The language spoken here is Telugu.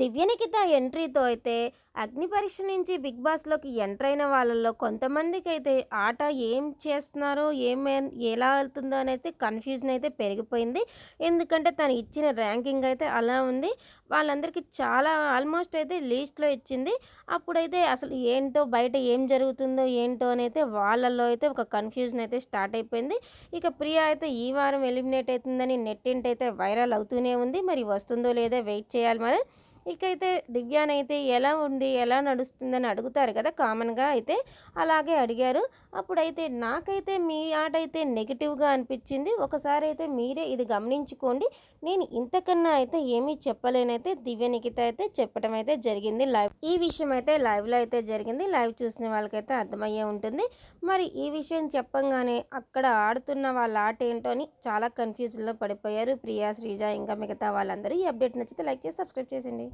దివ్యనికిత ఎంట్రీతో అయితే అగ్ని పరీక్ష నుంచి బిగ్ బాస్లోకి ఎంటర్ అయిన వాళ్ళల్లో కొంతమందికి అయితే ఆట ఏం చేస్తున్నారో ఏమే ఎలా వెళ్తుందో అనేది కన్ఫ్యూజన్ అయితే పెరిగిపోయింది. ఎందుకంటే తను ఇచ్చిన ర్యాంకింగ్ అయితే అలా ఉంది. వాళ్ళందరికీ చాలా ఆల్మోస్ట్ అయితే లీస్ట్లో ఇచ్చింది. అప్పుడైతే అసలు ఏంటో బయట ఏం జరుగుతుందో ఏంటో అని అయితే వాళ్ళల్లో అయితే ఒక కన్ఫ్యూజన్ అయితే స్టార్ట్ అయిపోయింది. ఇక ప్రియా అయితే ఈ వారం ఎలిమినేట్ అవుతుందని నెట్టింటి అయితే వైరల్ అవుతూనే ఉంది. మరి వస్తుందో లేదో వెయిట్ చేయాలి మరి. ఇకైతే దివ్యానైతే ఎలా ఉంది ఎలా నడుస్తుందని అడుగుతారు కదా కామన్గా అయితే అలాగే అడిగారు. అప్పుడైతే నాకైతే మీ ఆట అయితే నెగిటివ్గా అనిపించింది. ఒకసారి అయితే మీరే ఇది గమనించుకోండి. నేను ఇంతకన్నా అయితే ఏమీ చెప్పలేనైతే దివ్య నిఖిత అయితే చెప్పడం అయితే జరిగింది. లైవ్ ఈ విషయం అయితే లైవ్లో అయితే జరిగింది. లైవ్ చూసిన వాళ్ళకైతే అర్థమయ్యే ఉంటుంది. మరి ఈ విషయం చెప్పంగానే అక్కడ ఆడుతున్న వాళ్ళ ఆట ఏంటో అని చాలా కన్ఫ్యూజన్లో పడిపోయారు. ప్రియా శ్రీజ ఇంకా మిగతా వాళ్ళందరూ. ఈ అప్డేట్ నచ్చితే లైక్ చేసి సబ్స్క్రైబ్ చేసింది